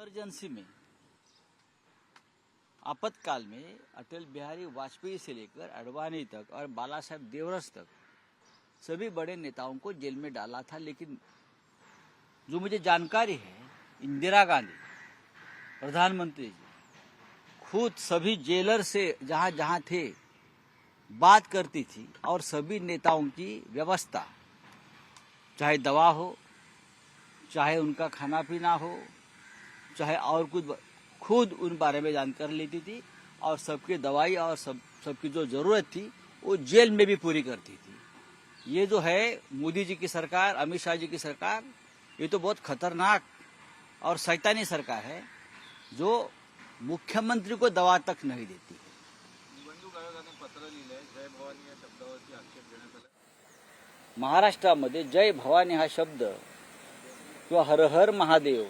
Emergency में, आपातकाल में अटल बिहारी वाजपेयी से लेकर अडवाणी तक और बाला साहेब देवरस तक सभी बड़े नेताओं को जेल में डाला था। लेकिन जो मुझे जानकारी है, इंदिरा गांधी, प्रधानमंत्री जी, खुद सभी जेलर से जहाँ जहाँ थे, बात करती थी और सभी नेताओं की व्यवस्था, चाहे दवा हो, चाहे उनका खाना पीना हो चाहे और कुछ खुद उन बारे में जानकारी लेती थी और सबकी दवाई और सब, सबकी जो ज़रूरत थी, वो जेल में भी पूरी करती थी। ये जो है मोदी जी की सरकार, अमित शाह जी की सरकार, ये तो बहुत खतरनाक और शैतानी सरकार है, जो मुख्यमंत्री को दवा तक नहीं देती महाराष्ट्रामध्ये जय भवानी हा शब्द किंवा हर हर महादेव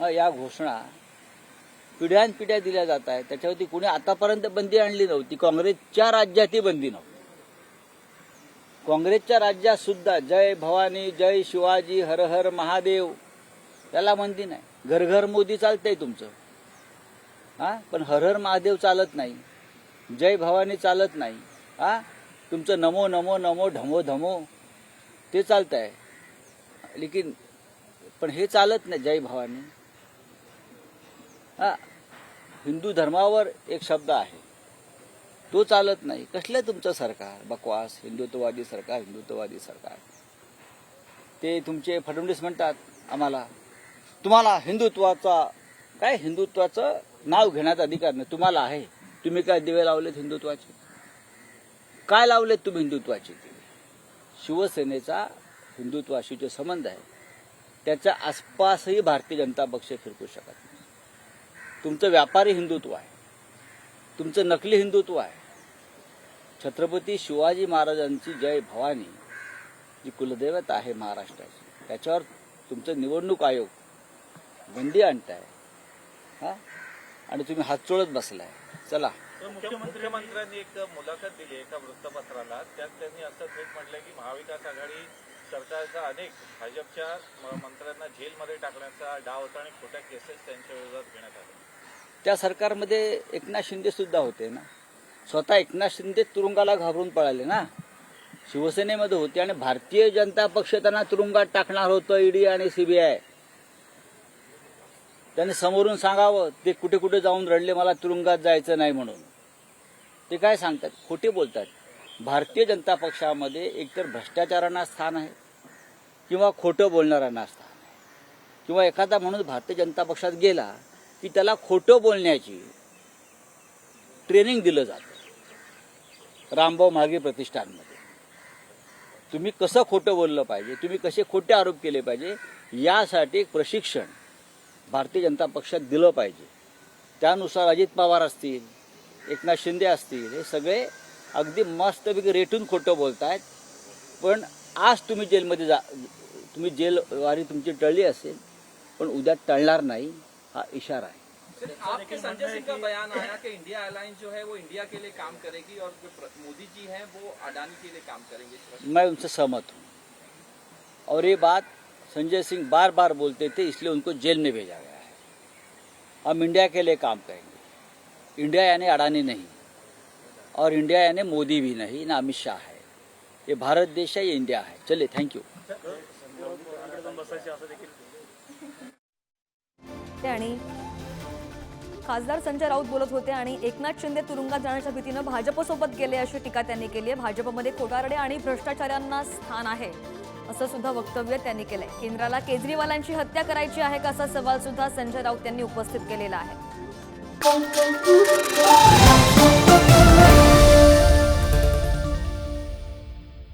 या घोषणा पिढ्यानपिढ्या दिल्या जात आहेत. त्याच्यावरती कुणी आतापर्यंत बंदी आणली नव्हती. काँग्रेसच्या राज्यातही बंदी नव्हती. काँग्रेसच्या राज्यात सुद्धा जय भवानी जय शिवाजी हर हर महादेव त्याला बंदी नाही. घर घर मोदी चालतंय तुमचं. हा पण हर हर महादेव चालत नाही. जय भवानी चालत नाही. हा तुमचं नमो नमो नमो ढमो धमो ते चालत आहे लेकिन पण हे चालत नाही जय भवानी. हा हिंदू धर्मावर एक शब्द आहे. तो चालत नाही. कसलं तुमचं सरकार? बकवास हिंदुत्ववादी सरकार हिंदुत्ववादी सरकार. ते तुमचे फडणवीस म्हणतात आम्हाला. तुम्हाला हिंदुत्वाचा काय हिंदुत्वाचं नाव घेण्याचा अधिकार नाही. तुम्हाला आहे. तुम्ही काय दिवे लावलेत हिंदुत्वाचे? काय लावलेत तुम्ही हिंदुत्वाचे? शिवसेनेचा हिंदुत्वाशी जो संबंध आहे त्याच्या आसपासही भारतीय जनता पक्ष फिरकू शकत नाही. तुमचं व्यापारी हिंदुत्व आहे. तुमचं नकली हिंदुत्व आहे. छत्रपती शिवाजी महाराजांची जय भवानी जी कुलदैवत आहे महाराष्ट्राची. त्याच्यावर तुमचं निवडणूक आयोग बंदी आणताय. हा? आणि तुम्ही हातचोळत बसलाय. चला. तर मुख्यमंत्र्यांनी एक मुलाखत दिली एका वृत्तपत्राला. त्यात त्यांनी असं थेट म्हटलंय की महाविकास आघाडी सरकारचा अनेक भाजपच्या मंत्र्यांना जेलमध्ये टाकण्याचा डाव होता आणि खोट्या केसेस त्यांच्या विरोधात घेण्यात आल्या. त्या सरकारमध्ये एकनाथ शिंदेसुद्धा होते ना. स्वतः एकनाथ शिंदे तुरुंगाला घाबरून पळाले ना. शिवसेनेमध्ये होते आणि भारतीय जनता पक्ष त्यांना तुरुंगात टाकणार होतं ईडी आणि सीबीआय त्यांनी समोरून सांगावं ते कुठे कुठे जाऊन रडले मला तुरुंगात जायचं नाही म्हणून. ते काय सांगतात? खोटे बोलतात. भारतीय जनता पक्षामध्ये एकतर भ्रष्टाचारांना स्थान आहे किंवा खोटं बोलणाऱ्यांना स्थान आहे. किंवा एखादा माणूस भारतीय जनता पक्षात गेला की त्याला खोटं बोलण्याची ट्रेनिंग दिलं जातं. रामभाऊ महागे प्रतिष्ठानमध्ये. तुम्ही कसं खोटं बोललं पाहिजे तुम्ही कसे खोटे आरोप केले पाहिजे यासाठी एक प्रशिक्षण भारतीय जनता पक्षात दिलं पाहिजे. त्यानुसार अजित पवार असतील एकनाथ शिंदे असतील हे सगळे अगदी मस्तपैकी रेटून खोटं बोलतायत. पण आज तुम्ही जेलमध्ये जा तुम्ही जेलवारी तुमची टळली असेल पण उद्या टळणार नाही. हा इशारा आहे सर आपके संजय सिंह का बयान आया कि इंडिया एयरलाइंस जो है वो इंडिया के लिए काम करेगी और जो मोदी जी हैं वो अडानी के लिए काम करेंगे मैं उनसे सहमत हूँ। और ये बात संजय सिंह बार बार बोलते थे इसलिए उनको जेल में भेजा गया है। हम इंडिया के लिए काम करेंगे। इंडिया यानी अडानी नहीं और इंडिया यानी मोदी भी नहीं ना अमित शाह है। ये भारत देश है ये इंडिया है। चलिए थैंक होते आणि खासदार संजय राऊत बोलत होते आणि एकनाथ शिंदे तुरुंगात जाण्याच्या भीतीनं भाजपसोबत गेले अशी टीका त्यांनी केली आहे. भाजपमध्ये खोटारडे आणि भ्रष्टाचाऱ्यांना स्थान आहे असं सुद्धा वक्तव्य त्यांनी केलंय. केंद्राला केजरीवालांची हत्या करायची आहे का असा सवाल सुद्धा संजय राऊत यांनी उपस्थित केलेला आहे.